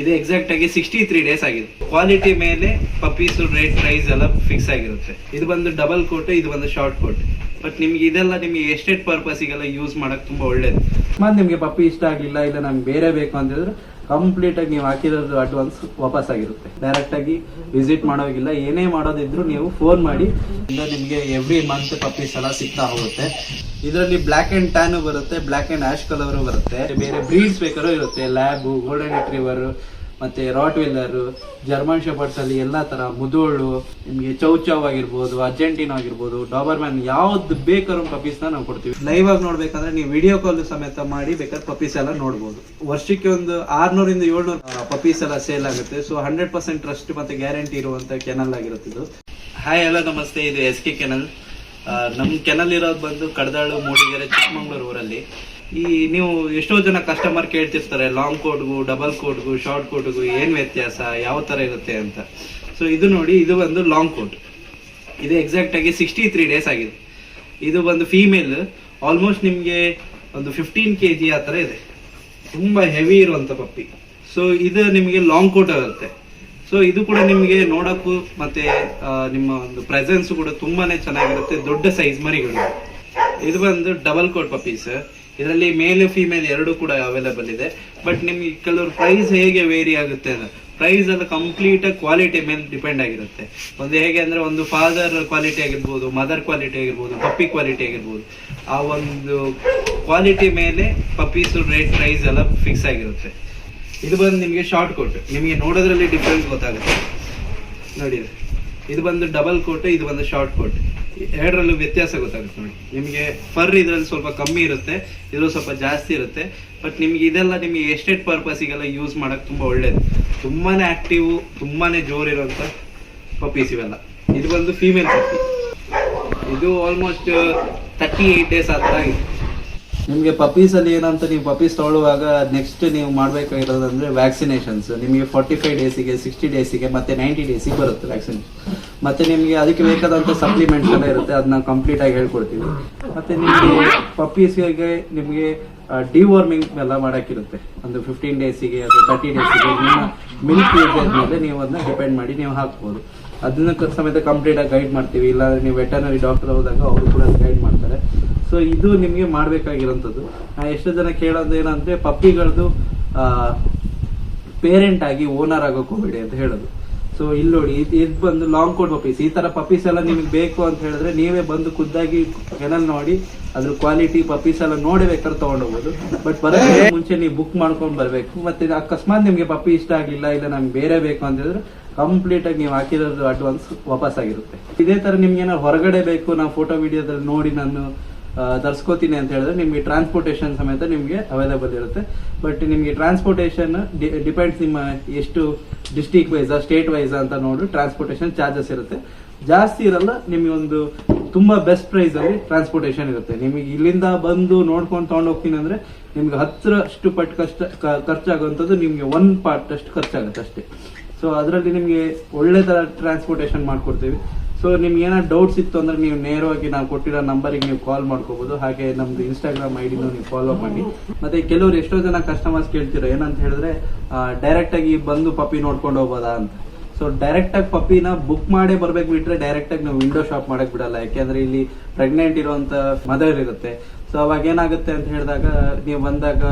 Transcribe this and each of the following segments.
ಇದು ಎಕ್ಸಾಕ್ಟ್ ಆಗಿ sixty three days ಆಗಿದೆ. ಕ್ವಾಲಿಟಿ ಮೇಲೆ ಪಪ್ಪೀಸ್ ರೇಟ್ ಪ್ರೈಸ್ ಎಲ್ಲ ಫಿಕ್ಸ್ ಆಗಿರುತ್ತೆ. ಇದು ಬಂದು ಡಬಲ್ ಕೋಟ್ ಇದು ಬಂದು ಶಾರ್ಟ್ ಕೋಟ್ ಬಟ್ ನಿಮ್ಗೆ ಇದೆಲ್ಲ ನಿಮ್ಗೆ ಎಸ್ಟೇಟ್ ಪರ್ಪಸ್ಗೆಲ್ಲ ಯೂಸ್ ಮಾಡಕ್ ತುಂಬಾ ಒಳ್ಳೇದು. ಮತ್ತೆ ನಿಮ್ಗೆ ಪಪ್ಪಿ ಇಷ್ಟ ಆಗಿಲ್ಲ ಇಲ್ಲ ನಮ್ಗೆ ಬೇರೆ ಬೇಕು ಅಂತ ಹೇಳಿದ್ರೆ ಕಂಪ್ಲೀಟ್ ಆಗಿ ನೀವು ಹಾಕಿರೋದು ಅಡ್ವಾನ್ಸ್ ವಾಪಸ್ ಆಗಿರುತ್ತೆ ಡೈರೆಕ್ಟ್ ಆಗಿ ವಿಸಿಟ್ ಮಾಡೋಗಿಲ್ಲ ಏನೇ ಮಾಡೋದಿದ್ರು ನೀವು ಫೋನ್ ಮಾಡಿ. ನಿಮಗೆ ಎವ್ರಿ ಮಂತ್ ಪಪ್ಪೀಸ್ ಎಲ್ಲ ಸಿಗ್ತಾ ಹೋಗುತ್ತೆ. ಇದರಲ್ಲಿ ಬ್ಲ್ಯಾಕ್ ಅಂಡ್ ಟ್ಯಾನು ಬರುತ್ತೆ. ಬ್ಲ್ಯಾಕ್ ಅಂಡ್ ಆಶ್ ಕಲರ್ ಬರುತ್ತೆ. ಬೇರೆ ಬ್ರೀಡ್ಸ್ ಬೇಕಾದ್ರೂ ಇರುತ್ತೆ. ಲ್ಯಾಬು ಗೋಲ್ಡನ್ ರಿಟ್ರೀವರ್ ಮತ್ತೆ ರಾಟ್ ವೀಲರ್ ಜರ್ಮನ್ ಶೆಪರ್ಡ್ಸ್ ಅಲ್ಲಿ ಎಲ್ಲಾ ತರ ಮುದೋಳು, ನಿಮ್ಗೆ ಚೌಚೌ ಆಗಿರ್ಬೋದು, ಅರ್ಜೆಂಟೀನ್ ಆಗಿರ್ಬೋದು ಡಾಬರ್ ಮ್ಯಾನ್ ಯಾವ್ದು ಬೇಕಾದ್ರೂ ಪಪ್ಪೀಸ್ನ ನಾವು ಕೊಡ್ತೀವಿ. ಲೈವ್ ಆಗಿ ನೋಡ್ಬೇಕಂದ್ರೆ ನೀವು ವಿಡಿಯೋ ಕಾಲ್ ಸಮೇತ ಮಾಡಿ ಬೇಕಾದ್ರೆ ಪಪ್ಪೀಸ್ ಎಲ್ಲ ನೋಡ್ಬೋದು. ವರ್ಷಕ್ಕೆ ಒಂದು ಆರ್ನೂರಿಂದ ಏಳ್ನೂರು ಪಪ್ಪೀಸ್ ಎಲ್ಲ ಸೇಲ್ ಆಗುತ್ತೆ. ಸೊ ಹಂಡ್ರೆಡ್ ಪರ್ಸೆಂಟ್ ಟ್ರಸ್ಟ್ ಮತ್ತೆ ಗ್ಯಾರಂಟಿ ಇರುವಂತ ಕೆನಲ್ ಆಗಿರುತ್ತೆ ಹಾಯ್ ಎಲ್ಲ ನಮಸ್ತೆ. ಇದು ಎಸ್ ಕೆ ಕೆನಲ್ ನಮ್ ಕೆನಲ್ ಇರೋದು ಬಂದು ಕಡದಾಳು, ಮೂಡಿಗೆರೆ ಚಿಕ್ಕಮಂಗ್ಳೂರು ಊರಲ್ಲಿ. ಈ ನೀವು ಎಷ್ಟೋ ಜನ ಕಸ್ಟಮರ್ ಕೇಳ್ತಿರ್ತಾರೆ ಲಾಂಗ್ ಕೋಟ್ಗೂ ಡಬಲ್ ಕೋಟ್ಗೂ ಶಾರ್ಟ್ ಕೋಟ್ಗೂ ಏನ್ ವ್ಯತ್ಯಾಸ, ಯಾವ ತರ ಇರುತ್ತೆ ಅಂತ. ಸೊ ಇದು ನೋಡಿ, ಇದು ಒಂದು ಲಾಂಗ್ ಕೋಟ್ ಇದು ಎಕ್ಸಾಕ್ಟ್ ಆಗಿ ಸಿಕ್ಸ್ಟಿ ತ್ರೀ ಡೇಸ್ ಆಗಿದೆ. ಇದು ಬಂದು ಫೀಮೇಲ್ ಆಲ್ಮೋಸ್ಟ್ ನಿಮ್ಗೆ ಒಂದು ಫಿಫ್ಟೀನ್ ಕೆ ಜಿ ಆ ಥರ ಇದೆ. ತುಂಬಾ ಹೆವಿ ಇರುವಂತ ಪಪ್ಪಿ. ಸೊ ಇದು ನಿಮಗೆ ಲಾಂಗ್ ಕೋಟ್ ಆಗುತ್ತೆ. ಸೊ ಇದು ಕೂಡ ನಿಮಗೆ ನೋಡಕ್ಕೂ ಮತ್ತೆ ನಿಮ್ಮ ಒಂದು ಪ್ರೆಸೆನ್ಸ್ ಕೂಡ ತುಂಬಾನೇ ಚೆನ್ನಾಗಿರುತ್ತೆ, ದೊಡ್ಡ ಸೈಜ್ ಮರಿಗಳು. ಇದು ಬಂದು ಡಬಲ್ ಕೋಟ್ ಪಪ್ಪೀಸ್ ಇದರಲ್ಲಿ ಮೇಲ್ ಫಿಮೇಲ್ ಎರಡು ಕೂಡ ಅವೈಲೇಬಲ್ ಇದೆ. ಬಟ್ ನಿಮ್ಗೆ ಕೆಲವರು ಪ್ರೈಸ್ ಹೇಗೆ ವೇರಿ ಆಗುತ್ತೆ ಅಂದ್ರೆ ಪ್ರೈಸ್ ಎಲ್ಲ ಕಂಪ್ಲೀಟ್ ಕ್ವಾಲಿಟಿ ಮೇಲೆ ಡಿಪೆಂಡ್ ಆಗಿರುತ್ತೆ. ಒಂದು ಹೇಗೆ ಅಂದ್ರೆ, ಒಂದು ಫಾದರ್ ಕ್ವಾಲಿಟಿ ಆಗಿರ್ಬೋದು ಮದರ್ ಕ್ವಾಲಿಟಿ ಆಗಿರ್ಬೋದು ಪಪ್ಪಿ ಕ್ವಾಲಿಟಿ ಆಗಿರ್ಬೋದು, ಆ ಒಂದು ಕ್ವಾಲಿಟಿ ಮೇಲೆ ಪಪ್ಪೀಸ್ ರೇಟ್ ಪ್ರೈಸ್ ಎಲ್ಲ ಫಿಕ್ಸ್ ಆಗಿರುತ್ತೆ. ಇದು ಬಂದು ನಿಮಗೆ ಶಾರ್ಟ್ ಕೋಟ್ ನಿಮಗೆ ನೋಡೋದ್ರಲ್ಲಿ ಡಿಫ್ರೆನ್ಸ್ ಗೊತ್ತಾಗುತ್ತೆ. ನೋಡಿ. ಇದು ಬಂದು ಡಬಲ್ ಕೋಟ್ ಇದು ಬಂದು ಶಾರ್ಟ್ ಕೋಟ್ ಎರಡರಲ್ಲೂ ವ್ಯತ್ಯಾಸ ಗೊತ್ತಾಗುತ್ತೆ ನೋಡಿ. ನಿಮಗೆ ಫರ್ ಇದರಲ್ಲಿ ಸ್ವಲ್ಪ ಕಮ್ಮಿ ಇರುತ್ತೆ, ಇದ್ರಲ್ಲಿ ಸ್ವಲ್ಪ ಜಾಸ್ತಿ ಇರುತ್ತೆ. ಬಟ್ ನಿಮ್ಗೆ ಇದೆಲ್ಲ ನಿಮಗೆ ಎಸ್ಟೇಟ್ ಪರ್ಪಸ್ಗೆಲ್ಲ ಯೂಸ್ ಮಾಡೋಕ್ಕೆ ತುಂಬ ಒಳ್ಳೇದು. ತುಂಬಾನೇ ಆಕ್ಟಿವ್ ತುಂಬಾನೇ ಜೋರ್ ಇರುವಂತ ಪಪ್ಪೀಸ್ ಇವೆಲ್ಲ. ಇದು ಬಂದು ಫೀಮೇಲ್ ಪಪ್ಪಿ ಇದು ಆಲ್ಮೋಸ್ಟ್ ತರ್ಟಿ ಏಟ್ ಡೇಸ್ ಆ ಥರ ಆಗಿದೆ ನಿಮಗೆ ಪಪ್ಪೀಸಲ್ಲಿ ಏನಂತ ನೀವು ಪಪ್ಪೀಸ್ ತೊಗೊಳ್ಳುವಾಗ ನೆಕ್ಸ್ಟ್ ನೀವು ಮಾಡಬೇಕಾಗಿರೋದಂದ್ರೆ ವ್ಯಾಕ್ಸಿನೇಷನ್ಸ್ ನಿಮಗೆ ಫಾರ್ಟಿ ಫೈವ್ ಡೇಸಿಗೆ ಸಿಕ್ಸ್ಟಿ ಡೇಸಿಗೆ ಮತ್ತೆ ನೈಂಟಿ ಡೇಸಿಗೆ ಬರುತ್ತೆ ವ್ಯಾಕ್ಸಿನೇಷನ್ ಮತ್ತೆ ನಿಮಗೆ ಅದಕ್ಕೆ ಬೇಕಾದಂತ ಸಪ್ಲಿಮೆಂಟ್ಸ್ ಎಲ್ಲ ಇರುತ್ತೆ ಅದನ್ನ ಕಂಪ್ಲೀಟ್ ಆಗಿ ಹೇಳ್ಕೊಡ್ತೀವಿ ಮತ್ತೆ ನಿಮಗೆ ಪಪ್ಪೀಸ್ಗೆ ನಿಮಗೆ ಡಿವಾರ್ಮಿಂಗ್ ಎಲ್ಲ ಮಾಡಕ್ಕಿರುತ್ತೆ. ಒಂದು ಫಿಫ್ಟೀನ್ ಡೇಸಿಗೆ ಅಥವಾ ತರ್ಟಿ ಡೇಸಿಗೆ ನಿಮ್ಮ ಮಿಲ್ಕ್ ಮೇಲೆ ನೀವು ಅದನ್ನ ಡಿಪೆಂಡ್ ಮಾಡಿ ನೀವು ಹಾಕ್ಬೋದು. ಅದನ್ನ ಸಮೇತ ಕಂಪ್ಲೀಟ್ ಆಗಿ ಗೈಡ್ ಮಾಡ್ತೀವಿ. ಇಲ್ಲಾಂದ್ರೆ ನೀವು ವೆಟರ್ನರಿ ಡಾಕ್ಟರ್ ಹೋದಾಗ ಅವರು ಕೂಡ ಗೈಡ್ ಮಾಡ್ತಾರೆ. ಸೊ ಇದು ನಿಮಗೆ ಮಾಡ್ಬೇಕಾಗಿರೋಂಥದ್ದು. ನಾ ಎಷ್ಟು ಜನ ಕೇಳೋದು ಏನಂದ್ರೆ ಪಪ್ಪಿಗಳದ್ದು ಪೇರೆಂಟ್ ಆಗಿ ಓನರ್ ಆಗೋಕೆ ಅಂತ ಹೇಳೋದು. ಸೊ ಇಲ್ಲಿ ನೋಡಿ ಇದ್- ಬಂದು ಲಾಂಗ್ ಕೋಡ್ ಪಪ್ಪೀಸ್ ಈ ತರ ಪಪ್ಪೀಸ್ ಎಲ್ಲ ನಿಮಗೆ ಬೇಕು ಅಂತ ಹೇಳಿದ್ರೆ ನೀವೇ ಬಂದು ಖುದ್ದಾಗಿ ಕೆನಲ್ ನೋಡಿ ಅದ್ರ ಕ್ವಾಲಿಟಿ ಪಪ್ಪೀಸ್ ಎಲ್ಲ ನೋಡಿ ಬೇಕಾದ್ರೆ ತಗೊಂಡೋಗ್ಬೋದು. ಬಟ್ ಬರೋ ಮುಂಚೆ ನೀವು ಬುಕ್ ಮಾಡ್ಕೊಂಡು ಬರಬೇಕು. ಮತ್ತೆ ಅಕಸ್ಮಾತ್ ನಿಮ್ಗೆ ಪಪ್ಪಿ ಇಷ್ಟ ಆಗಲಿಲ್ಲ ಇಲ್ಲ ನಮ್ಗೆ ಬೇರೆ ಬೇಕು ಅಂತ ಹೇಳಿದ್ರೆ ಕಂಪ್ಲೀಟ್ ಆಗಿ ನೀವು ಹಾಕಿರೋದು ಅಡ್ವಾನ್ಸ್ ವಾಪಸ್ ಆಗಿರುತ್ತೆ ಇದೇ ತರ ನಿಮ್ಗೆ ಏನಾದ್ರು ಹೊರಗಡೆ ಬೇಕು ನಾವು ಫೋಟೋ ವಿಡಿಯೋದಲ್ಲಿ ನೋಡಿ ನಾನು ತರ್ಸ್ಕೊತೀನಿ ಅಂತ ಹೇಳಿದ್ರೆ ನಿಮ್ಗೆ ಟ್ರಾನ್ಸ್ಪೋರ್ಟೇಷನ್ ಸಮೇತ ನಿಮ್ಗೆ ಅವೈಲೇಬಲ್ ಇರುತ್ತೆ. ಬಟ್ ನಿಮ್ಗೆ ಟ್ರಾನ್ಸ್ಪೋರ್ಟೇಷನ್ ಡಿಪೆಂಡ್ಸ್ ನಿಮ್ಮ ಎಷ್ಟು ಡಿಸ್ಟಿಕ್ ವೈಸ್ ಸ್ಟೇಟ್ ವೈಸ್ ಅಂತ ನೋಡಿ ಟ್ರಾನ್ಸ್ಪೋರ್ಟೇಷನ್ ಚಾರ್ಜಸ್ ಇರುತ್ತೆ. ಜಾಸ್ತಿ ಇರಲ್ಲ, ನಿಮಗೆ ಒಂದು ತುಂಬಾ ಬೆಸ್ಟ್ ಪ್ರೈಸ್ ಅಲ್ಲಿ ಟ್ರಾನ್ಸ್ಪೋರ್ಟೇಷನ್ ಇರುತ್ತೆ. ನಿಮಗೆ ಇಲ್ಲಿಂದ ಬಂದು ನೋಡ್ಕೊಂಡು ತಗೊಂಡು ಹೋಗ್ತೀನಿ ಅಂದ್ರೆ ನಿಮ್ಗೆ ಹತ್ತರಷ್ಟು ಪಟ್ಟು ಕಷ್ಟ ಖರ್ಚಾಗುವಂಥದ್ದು ನಿಮ್ಗೆ ಒನ್ ಪಾರ್ಟ್ ಅಷ್ಟು ಖರ್ಚಾಗುತ್ತೆ ಅಷ್ಟೇ. ಸೊ ಅದರಲ್ಲಿ ನಿಮಗೆ ಒಳ್ಳೆ ತರ ಟ್ರಾನ್ಸ್ಪೋರ್ಟೇಷನ್ ಮಾಡ್ಕೊಡ್ತೀವಿ. ಸೊ ನಿಮ್ಗೆ ಏನಾದ್ರು ಡೌಟ್ಸ್ ಇತ್ತು ಅಂದ್ರೆ ನೀವು ನೇರವಾಗಿ ನಾವು ಕೊಟ್ಟಿರೋ ನಂಬರಿಗೆ ನೀವು ಕಾಲ್ ಮಾಡ್ಕೋಬಹುದು ಹಾಗೆ ನಮ್ದು ಇನ್ಸ್ಟಾಗ್ರಾಮ್ ಐಡಿನೂ ನೀವು ಫಾಲೋ ಮಾಡಿ. ಮತ್ತೆ ಕೆಲವರು ಎಷ್ಟೋ ಜನ ಕಸ್ಟಮರ್ಸ್ ಕೇಳ್ತಿರೋ, ಏನಂತ ಹೇಳಿದ್ರೆ ಡೈರೆಕ್ಟ್ ಆಗಿ ಬಂದು ಪಪ್ಪಿ ನೋಡ್ಕೊಂಡು ಹೋಗೋದಾ ಅಂತ. ಸೊ ಡೈರೆಕ್ಟ್ ಆಗಿ ಪಪ್ಪಿನ ಬುಕ್ ಮಾಡೇ ಬರ್ಬೇಕು ಬಿಟ್ರೆ ಡೈರೆಕ್ಟ್ ಆಗಿ ನಾವು ವಿಂಡೋ ಶಾಪ್ ಮಾಡಕ್ ಬಿಡಲ್ಲ. ಯಾಕೆಂದ್ರೆ ಇಲ್ಲಿ ಪ್ರೆಗ್ನೆಂಟ್ ಇರುವಂತ ಮದರ್ ಇರುತ್ತೆ. ಸೊ ಅವಾಗ ಏನಾಗುತ್ತೆ ಅಂತ ಹೇಳಿದಾಗ, ನೀವು ಬಂದಾಗ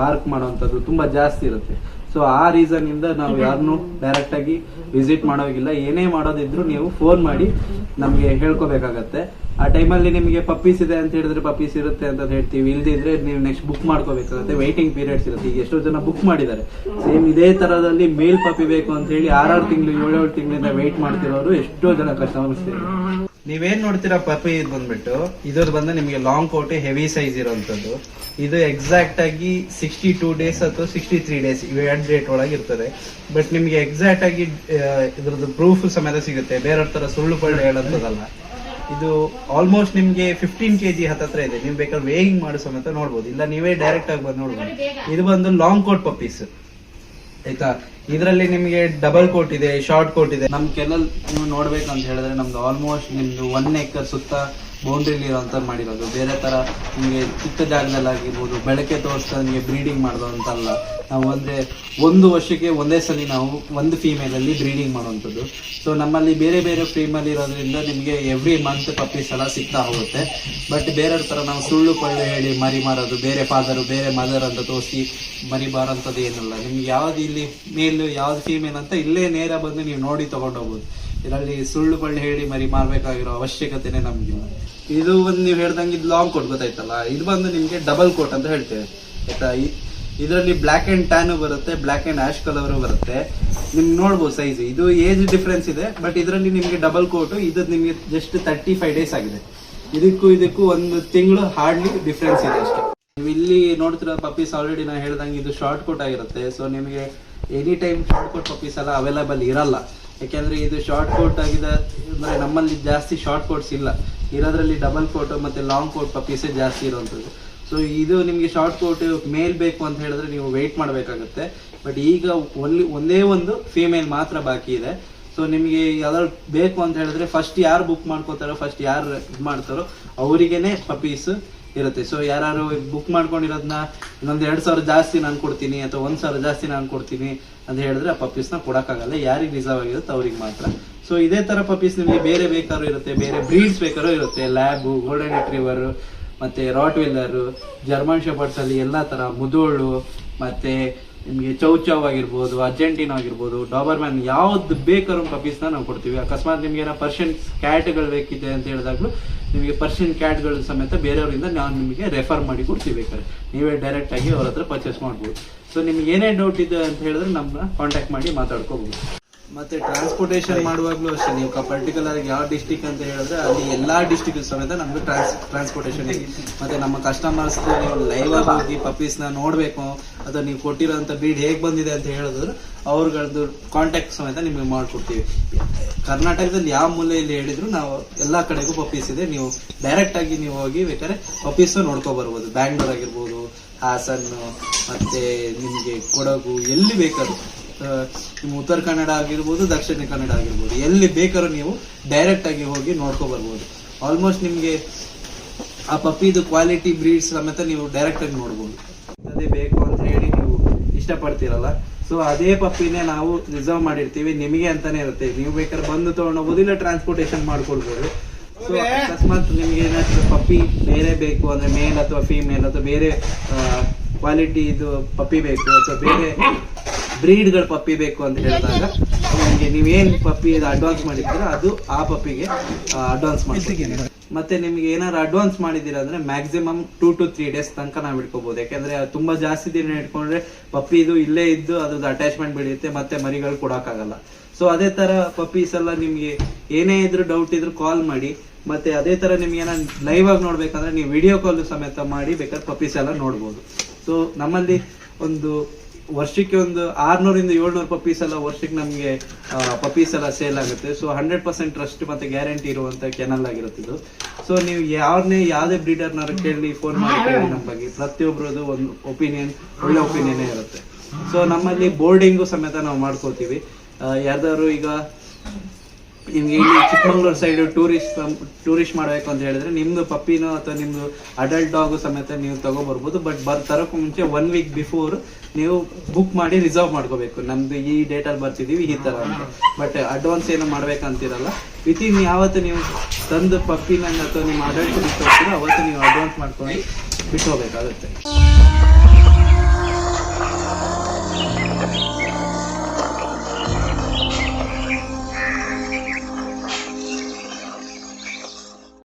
ಬಾರ್ಕ್ ಮಾಡುವಂತದ್ದು ತುಂಬಾ ಜಾಸ್ತಿ ಇರುತ್ತೆ. ಸೊ ಆ ರೀಸನ್ ಇಂದ ನಾವು ಯಾರನ್ನು ಡೈರೆಕ್ಟ್ ಆಗಿ ವಿಸಿಟ್ ಮಾಡೋಗಿಲ್ಲ. ಏನೇ ಮಾಡೋದಿದ್ರು ನೀವು ಫೋನ್ ಮಾಡಿ ನಮ್ಗೆ ಹೇಳ್ಕೋಬೇಕಾಗತ್ತೆ. ಆ ಟೈಮಲ್ಲಿ ನಿಮಗೆ ಪಪ್ಪೀಸ್ ಇದೆ ಅಂತ ಹೇಳಿದ್ರೆ ಪಪ್ಪೀಸ್ ಇರುತ್ತೆ ಅಂತ ಹೇಳ್ತೀವಿ. ಇಲ್ದಿದ್ರೆ ನೀವು ನೆಕ್ಸ್ಟ್ ಬುಕ್ ಮಾಡ್ಕೋಬೇಕಾಗುತ್ತೆ. ವೈಟಿಂಗ್ ಪೀರಿಯಡ್ಸ್ ಇರುತ್ತೆ. ಈಗ ಎಷ್ಟೋ ಜನ ಬುಕ್ ಮಾಡಿದ್ದಾರೆ. ಸೇಮ್ ಇದೇ ತರದಲ್ಲಿ ಮೇಲ್ ಪಪ್ಪಿ ಬೇಕು ಅಂತ ಹೇಳಿ ಆರಾರು ತಿಂಗಳು ಏಳೇಳು ತಿಂಗಳಿಂದ ವೆಯ್ಟ್ ಮಾಡ್ತಿರೋರು ಎಷ್ಟೋ ಜನ ಕಸ್ಟಮರ್ಸ್ ನೀವೇನ್ ನೋಡ್ತೀರಾ ಪಪ್ಪಿ ಇದು ಬಂದ್ಬಿಟ್ಟು? ಇದ್ರ ಬಂದ ನಿಮಗೆ ಲಾಂಗ್ ಕೋಟ್ ಹೆವಿ ಸೈಜ್ ಇರುವಂತದ್ದು ಇದು ಎಕ್ಸಾಕ್ಟ್ ಆಗಿ ಸಿಕ್ಸ್ಟಿ ಟೂ ಡೇಸ್ ಅಥವಾ ಸಿಕ್ಸ್ಟಿ ತ್ರೀ ಡೇಸ್ ಇವು ಎರಡು ಡೇಟ್ ಒಳಗೆ ಇರ್ತದೆ. ಬಟ್ ನಿಮಗೆ ಎಕ್ಸಾಕ್ಟ್ ಆಗಿ ಇದ್ರದ್ದು ಪ್ರೂಫ್ ಸಮೇತ ಸಿಗುತ್ತೆ. ಬೇರೆಯವ್ರ ತರ ಸುಳ್ಳು ಪಳ್ಳು ಹೇಳೋಂಥದ್ದಲ್ಲ ಇದು ಆಲ್ಮೋಸ್ಟ್ ನಿಮ್ಗೆ ಫಿಫ್ಟೀನ್ ಕೆ ಜಿ ಹತ್ತತ್ರ ಇದೆ. ನೀವು ಬೇಕಾದ್ರೆ ವೇಯಿಂಗ್ ಮಾಡೋ ಸಮೇತ ನೋಡ್ಬೋದು. ಇಲ್ಲ ನೀವೇ ಡೈರೆಕ್ಟ್ ಆಗಿ ಬಂದು ನೋಡ್ಬೋದು. ಇದು ಬಂದು ಲಾಂಗ್ ಕೋಟ್ ಪಪ್ಪೀಸ್ ಆಯ್ತಾ? ಇದರಲ್ಲಿ ನಿಮಗೆ ಡಬಲ್ ಕೋಟ್ ಇದೆ ಶಾರ್ಟ್ ಕೋಟ್ ಇದೆ. ನಮ್ ಕೆನಲ್ ನೀವು ನೋಡ್ಬೇಕು ಅಂತ ಹೇಳಿದ್ರೆ ನಮ್ದು ಆಲ್ಮೋಸ್ಟ್ ನಿಮ್ದು ಒನ್ ಏಕರ್ ಸುತ್ತ ಬೌಂಡ್ರಿಲಿ ಇರೋಂಥ ಮಾಡಿರೋದು. ಬೇರೆ ಥರ ನಿಮಗೆ ಚಿಕ್ಕ ಜಾಗದಲ್ಲಿ ಆಗಿರ್ಬೋದು, ಬೆಳಕೆ ತೋರಿಸ್ತಾ ನಿಮಗೆ ಬ್ರೀಡಿಂಗ್ ಮಾಡೋದು ಅಂತಲ್ಲ ನಾವು ಅಂದರೆ ಒಂದು ವರ್ಷಕ್ಕೆ ಒಂದೇ ಸಲ ನಾವು ಒಂದು ಫೀಮೇಲಲ್ಲಿ ಬ್ರೀಡಿಂಗ್ ಮಾಡುವಂಥದ್ದು. ಸೊ ನಮ್ಮಲ್ಲಿ ಬೇರೆ ಬೇರೆ ಫೀಮೇಲ್ ಇರೋದ್ರಿಂದ ನಿಮಗೆ ಎವ್ರಿ ಮಂತ್ ಪಪ್ಪೀಸ್ ಎಲ್ಲ ಸಿಗ್ತಾ ಹೋಗುತ್ತೆ. ಬಟ್ ಬೇರೆಯವ್ರ ಥರ ನಾವು ಸುಳ್ಳು ಪಳ್ಳು ಹೇಳಿ ಮರಿ ಮಾರೋದು, ಬೇರೆ ಫಾದರು ಬೇರೆ ಮದರ್ ಅಂತ ತೋರಿಸಿ ಮರಿ ಬಾರೋಂಥದ್ದು ಏನಲ್ಲ. ನಿಮ್ಗೆ ಯಾವ್ದು ಇಲ್ಲಿ ಮೇಲ್ ಯಾವ್ದು ಫೀಮೇಲ್ ಅಂತ ಇಲ್ಲೇ ನೇರ ಬಂದು ನೀವು ನೋಡಿ ತಗೊಂಡೋಗ್ಬೋದು. ಇದರಲ್ಲಿ ಸುಳ್ಳು ಬಳ್ಳಿ ಹೇಳಿ ಮರಿ ಮಾರ್ಬೇಕಾಗಿರೋ ಅವಶ್ಯಕತೆನೇ ನಮ್ಗೆ ಇದು ಒಂದು ನೀವು ಹೇಳ್ದಂಗೆ ಇದು ಲಾಂಗ್ ಕೋಟ್ ಗೊತ್ತಾಯ್ತಲ್ಲ? ಇದು ಬಂದು ನಿಮಗೆ ಡಬಲ್ ಕೋಟ್ ಅಂತ ಹೇಳ್ತೇವೆ. ಆಯ್ತಾ? ಇದರಲ್ಲಿ ಬ್ಲ್ಯಾಕ್ ಅಂಡ್ ಟ್ಯಾನು ಬರುತ್ತೆ ಬ್ಲ್ಯಾಕ್ ಅಂಡ್ ಆಶ್ ಕಲರ್ ಬರುತ್ತೆ. ನಿಮ್ಗೆ ನೋಡ್ಬೋದು ಸೈಜ್ ಇದು ಏಜ್ ಡಿಫ್ರೆನ್ಸ್ ಇದೆ ಬಟ್ ಇದರಲ್ಲಿ ನಿಮಗೆ ಡಬಲ್ ಕೋಟು ಇದು ನಿಮಗೆ ಜಸ್ಟ್ ತರ್ಟಿ ಫೈವ್ ಡೇಸ್ ಆಗಿದೆ. ಇದಕ್ಕೂ ಇದಕ್ಕೂ ಒಂದು ತಿಂಗಳು ಹಾರ್ಡ್ಲಿ ಡಿಫ್ರೆನ್ಸ್ ಇದೆ ಅಷ್ಟೇ. ನೀವು ಇಲ್ಲಿ ನೋಡ್ತಿರೋ ಪಪ್ಪೀಸ್ ಆಲ್ರೆಡಿ ನಾನು ಹೇಳ್ದಂಗೆ ಇದು ಶಾರ್ಟ್ ಕೋಟ್ ಆಗಿರುತ್ತೆ ಸೊ ನಿಮಗೆ any time short coat puppies ಎಲ್ಲ ಅವೈಲೇಬಲ್ ಇರಲ್ಲ. ಯಾಕೆಂದ್ರೆ ಇದು ಶಾರ್ಟ್ ಕೋಟ್ ಆಗಿದೆ ಅಂದ್ರೆ ನಮ್ಮಲ್ಲಿ ಜಾಸ್ತಿ ಶಾರ್ಟ್ ಕೋಟ್ಸ್ ಇಲ್ಲ. ಇರೋದ್ರಲ್ಲಿ ಡಬಲ್ ಕೋಟ್ ಮತ್ತೆ ಲಾಂಗ್ ಕೋಟ್ ಪಪ್ಪೀಸೇ ಜಾಸ್ತಿ ಇರುವಂಥದ್ದು. ಸೊ ಇದು ನಿಮಗೆ ಶಾರ್ಟ್ ಕೋಟ್ ಮೇಲ್ ಬೇಕು ಅಂತ ಹೇಳಿದ್ರೆ ನೀವು ವೆಯ್ಟ್ ಮಾಡಬೇಕಾಗುತ್ತೆ. ಬಟ್ ಈಗ ಒನ್ಲಿ ಒಂದೇ ಒಂದು ಫೀಮೇಲ್ ಮಾತ್ರ ಬಾಕಿ ಇದೆ. ಸೊ ನಿಮಗೆ ಯಾವ್ದಾದ್ರು ಬೇಕು ಅಂತ ಹೇಳಿದ್ರೆ ಫಸ್ಟ್ ಯಾರು ಬುಕ್ ಮಾಡ್ಕೋತಾರೋ ಫಸ್ಟ್ ಯಾರು ಇದು ಮಾಡ್ತಾರೋ, ಅವರಿಗೇನೆ ಪಪ್ಪೀಸ್ ಇರುತ್ತೆ. ಸೊ ಯಾರು ಬುಕ್ ಮಾಡ್ಕೊಂಡಿರೋದನ್ನ ಇನ್ನೊಂದು ಎರಡು ಸಾವಿರ ಜಾಸ್ತಿ ನಾನು ಕೊಡ್ತೀನಿ ಅಥವಾ ಒಂದು ಸಾವಿರ ಜಾಸ್ತಿ ನಾನು ಕೊಡ್ತೀನಿ ಅಂತ ಹೇಳಿದ್ರೆ ಆ ಪಪ್ಪೀಸ್ನ ಕೊಡೋಕ್ಕಾಗಲ್ಲ. ಯಾರಿಗೆ ರಿಸರ್ವ್ ಆಗಿರುತ್ತೆ ಅವ್ರಿಗೆ ಮಾತ್ರ. ಸೊ ಇದೇ ಥರ ಪಪ್ಪೀಸ್ ನಿಮಗೆ ಬೇರೆ ಬೇಕಾದ್ರೂ ಇರುತ್ತೆ. ಬೇರೆ ಬ್ರೀಡ್ಸ್ ಬೇಕಾದ್ರೂ ಇರುತ್ತೆ. ಲ್ಯಾಬು ಗೋಲ್ಡನ್ ರಿಟ್ರೀವರು ಮತ್ತು ರಾಟ್ ವೀಲರು ಜರ್ಮನ್ ಶೆಪರ್ಡ್ಸ್ ಎಲ್ಲ ಥರ ಮುದೋಳು, ಮತ್ತೆ ನಿಮಗೆ ಚೌಚೌ ಆಗಿರ್ಬೋದು, ಅರ್ಜೆಂಟೀನ್ ಆಗಿರ್ಬೋದು ಡಾಬರ್ ಮ್ಯಾನ್ ಯಾವ್ದು ಬೇಕಾದ್ರೂ ಪಪೀಸ್ನ ನಾವು ಕೊಡ್ತೀವಿ. ಅಕಸ್ಮಾತ್ ನಿಮ್ಗೆ ಏನೋ ಪರ್ಷಿಯನ್ ಕ್ಯಾಟ್ಗಳು ಬೇಕಿದೆ ಅಂತ ಹೇಳಿದಾಗ್ಲೂ ನಿಮಗೆ ಪರ್ಷಿಯನ್ ಕ್ಯಾಟ್ಗಳ ಸಮೇತ ಬೇರೆಯವರಿಂದ ನಾವು ನಿಮಗೆ ರೆಫರ್ ಮಾಡಿ ಕೊಡ್ತೀವಿ ಬೇಕಾದ್ರೆ ನೀವೇ ಡೈರೆಕ್ಟ್ ಆಗಿ ಅವ್ರ ಹತ್ರ ಪರ್ಚೇಸ್ ಮಾಡ್ಬೋದು. ಸೊ ನಿಮ್ಗೆ ಏನೇ ಡೌಟ್ ಇದೆ ಅಂತ ಹೇಳಿದ್ರೆ ನಮ್ಮನ್ನ ಕಾಂಟ್ಯಾಕ್ಟ್ ಮಾಡಿ ಮಾತಾಡ್ಕೋಬಹುದು ಮತ್ತೆ ಟ್ರಾನ್ಸ್ಪೋರ್ಟೇಷನ್ ಮಾಡುವಾಗ್ಲೂ ಅಷ್ಟೇ ನೀವು ಪರ್ಟಿಕ್ಯುಲರ್ ಆಗಿ ಯಾವ ಡಿಸ್ಟಿಕ್ ಅಂತ ಹೇಳಿದ್ರೆ ಅಲ್ಲಿ ಎಲ್ಲಾ ಡಿಸ್ಟಿಕ್ ಸಮೇತ ನಮ್ಗೆ ಟ್ರಾನ್ಸ್ ಟ್ರಾನ್ಸ್ಪೋರ್ಟೇಷನ್ ಇದೆ. ಮತ್ತೆ ನಮ್ಮ ಕಸ್ಟಮರ್ಸ್ ನೀವು ಲೈವ್ ಆಗಿ ಹೋಗಿ ಪಪ್ಪೀಸ್ನ ನೋಡ್ಬೇಕು ಅಥವಾ ನೀವು ಕೊಟ್ಟಿರೋಂಥ ಬ್ರೀಡ್ ಹೇಗ್ ಬಂದಿದೆ ಅಂತ ಹೇಳಿದ್ರು ಅವ್ರಗಳದ್ದು ಕಾಂಟ್ಯಾಕ್ಟ್ ಸಮೇತ ನಿಮ್ಗೆ ಮಾಡ್ಕೊಡ್ತೀವಿ. ಕರ್ನಾಟಕದಲ್ಲಿ ಯಾವ ಮೂಲೆಯಲ್ಲಿ ಹೇಳಿದ್ರು ನಾವು ಎಲ್ಲಾ ಕಡೆಗೂ ಪಪ್ಪೀಸ್ ಇದೆ. ನೀವು ಡೈರೆಕ್ಟ್ ಆಗಿ ನೀವು ಹೋಗಿ ಬೇಕಾದ್ರೆ ಪಪ್ಪೀಸ್ ನೋಡ್ಕೊ ಬರ್ಬೋದು. ಬ್ಯಾಂಗ್ಳೂರ್ ಆಗಿರ್ಬೋದು ಹಾಸನ್ ಮತ್ತೆ ನಿಮಗೆ ಕೊಡಗು ಎಲ್ಲಿ ಬೇಕಾದ್ರೂ. ನಿಮ್ಮ ಉತ್ತರ ಕನ್ನಡ ಆಗಿರ್ಬೋದು ದಕ್ಷಿಣ ಕನ್ನಡ ಆಗಿರ್ಬೋದು. ಎಲ್ಲಿ ಬೇಕಾದ್ರೂ ನೀವು ಡೈರೆಕ್ಟ್ ಆಗಿ ಹೋಗಿ ನೋಡ್ಕೊಬರ್ಬೋದು. ಆಲ್ಮೋಸ್ಟ್ ನಿಮಗೆ ಆ ಪಪ್ಪಿದು ಕ್ವಾಲಿಟಿ ಬ್ರೀಡ್ಸ್ ಸಮೇತ ನೀವು ಡೈರೆಕ್ಟ್ ಆಗಿ ನೋಡ್ಬೋದು. ಅದೇ ಬೇಕು ಅಂತ ಹೇಳಿ ನೀವು ಇಷ್ಟಪಡ್ತೀರಲ್ಲ. ಸೊ ಅದೇ ಪಪ್ಪಿನೇ ನಾವು ರಿಸರ್ವ್ ಮಾಡಿರ್ತೀವಿ. ನಿಮಗೆ ಅಂತಾನೆ ಇರುತ್ತೆ. ನೀವು ಬೇಕಾದ್ರೆ ಬಂದು ತಗೊಂಡೋಗ್ಬೋದು ಇಲ್ಲ ಟ್ರಾನ್ಸ್ಪೋರ್ಟೇಷನ್ ಮಾಡ್ಕೊಳ್ಬೋದು. ಸೊ ಅಕಸ್ಮಾತ್ ನಿಮ್ಗೆ ಏನಾದ್ರು ಪಪ್ಪಿ ಬೇರೆ ಬೇಕು ಅಂದ್ರೆ ಮೇಲ್ ಅಥವಾ ಫೀಮೇಲ್ ಅಥವಾ ಬೇರೆ ಕ್ವಾಲಿಟಿ ಇದು ಪಪ್ಪಿ ಬೇಕು. ಅಥವಾ ಬೇರೆ ಬ್ರೀಡ್ಗಳ ಪಪ್ಪಿ ಬೇಕು ಅಂತ ಹೇಳಿದಾಗ ನಿಮಗೆ ನೀವೇನು ಪಪ್ಪಿ ಅಡ್ವಾನ್ಸ್ ಮಾಡಿದ್ದೀರ ಅದು ಆ ಪಪ್ಪಿಗೆ ಅಡ್ವಾನ್ಸ್ ಮಾಡ್ತೀನಿ ಮತ್ತೆ ನಿಮ್ಗೆ ಏನಾದ್ರು ಅಡ್ವಾನ್ಸ್ ಮಾಡಿದ್ದೀರಾ ಅಂದ್ರೆ maximum two to three days ತನಕ ನಾವು ಇಟ್ಕೋಬಹುದು ಯಾಕಂದ್ರೆ ತುಂಬಾ ಜಾಸ್ತಿ ದಿನ ಇಟ್ಕೊಂಡ್ರೆ ಪಪ್ಪಿ ಇದು ಇಲ್ಲೇ ಇದ್ದು ಅದ್ರದ್ದು ಅಟ್ಯಾಚ್ಮೆಂಟ್ ಬೆಳೆಯುತ್ತೆ, ಮತ್ತೆ ಮರಿಗಳು ಕೊಡೋಕ್ಕಾಗಲ್ಲ. ಸೊ ಅದೇ ತರ ಪಪ್ಪೀಸ್ ಎಲ್ಲ ನಿಮ್ಗೆ ಏನೇ ಇದ್ರು ಡೌಟ್ ಇದ್ರು ಕಾಲ್ ಮಾಡಿ, ಮತ್ತೆ ಅದೇ ತರ ನಿಮ್ಗೆ ಏನಾದ್ರು ಲೈವ್ ಆಗಿ ನೋಡ್ಬೇಕಂದ್ರೆ ನೀವು ವಿಡಿಯೋ ಕಾಲ್ ಸಮೇತ ಮಾಡಿ ಬೇಕಾದ್ರೆ ಪಪ್ಪೀಸ್ ಎಲ್ಲ ನೋಡ್ಬೋದು. ಸೊ ನಮ್ಮಲ್ಲಿ ಒಂದು ವರ್ಷಕ್ಕೆ ಒಂದು ಆರ್ನೂರಿಂದ ಏಳ್ನೂರು ಪಪ್ಪೀಸ್ ಎಲ್ಲ ವರ್ಷಕ್ಕೆ ನಮಗೆ ಪಪ್ಪೀಸ್ ಎಲ್ಲ ಸೇಲ್ ಆಗುತ್ತೆ. ಸೊ ಹಂಡ್ರೆಡ್ ಪರ್ಸೆಂಟ್ ಟ್ರಸ್ಟ್ ಮತ್ತೆ ಗ್ಯಾರಂಟಿ ಇರುವಂತ ಕೆನಲ್ ಆಗಿರುತ್ತೆ ಇದು. ಸೊ ನೀವು ಯಾರನ್ನೇ ಯಾವುದೇ ಬ್ರೀಡರ್ನ ಕೇಳಿ ಫೋನ್ ಮಾಡಿ ಕೇಳಿ ನಮ್ಮ ಬಗ್ಗೆ. ಪ್ರತಿಯೊಬ್ಬರದು ಒಂದು ಒಪಿನಿಯನ್ ಒಳ್ಳೆ ಒಪಿನಿಯನ್ ಇರುತ್ತೆ. ಸೊ ನಮ್ಮಲ್ಲಿ ಬೋರ್ಡಿಂಗು ಸಮೇತ ನಾವು ಮಾಡ್ಕೋತೀವಿ ಯಾರ್ದಾದ್ರು ಈಗ ನಿಮ್ಗೆ ಇಲ್ಲಿ ಚಿಕ್ಕಮಂಗ್ಳೂರು ಸೈಡ್ ಟೂರಿಸ್ಟ್ ಟೂರಿಸ್ಟ್ ಮಾಡಬೇಕು ಅಂತ ಹೇಳಿದ್ರೆ ನಿಮ್ದು ಪಪ್ಪಿನೋ ಅಥವಾ ನಿಮ್ದು ಅಡಲ್ಟ್ ಡಾಗು ಸಮೇತ ನೀವು ತಗೋಬರ್ಬೋದು. ಬಟ್ ಬರ್, ತರೋಕ್ಕೂ ಮುಂಚೆ ಒನ್ ವೀಕ್ ಬಿಫೋರ್ ನೀವು ಬುಕ್ ಮಾಡಿ ರಿಸರ್ವ್ ಮಾಡ್ಕೋಬೇಕು. ನಮ್ದು ಈ ಡೇಟಲ್ಲಿ ಬರ್ತಿದೀವಿ, ಈ ತರ ಅಂತ. ಬಟ್ ಅಡ್ವಾನ್ಸ್ ಏನು ಮಾಡ್ಬೇಕಂತಿರಲ್ಲ. ವಿತ್ ಇನ್ ಯಾವತ್ತು ನೀವು ತಂದು ಪಪ್ಪಿನ ಅಥವಾ ನಿಮ್ಮ ಅಡಲ್ಟ್ ಬಿಟ್ಟು ಅವತ್ತು ನೀವು ಅಡ್ವಾನ್ಸ್ ಮಾಡ್ಕೊಂಡು ಬಿಟ್ಟು ಹೋಗ್ಬೇಕಾಗುತ್ತೆ.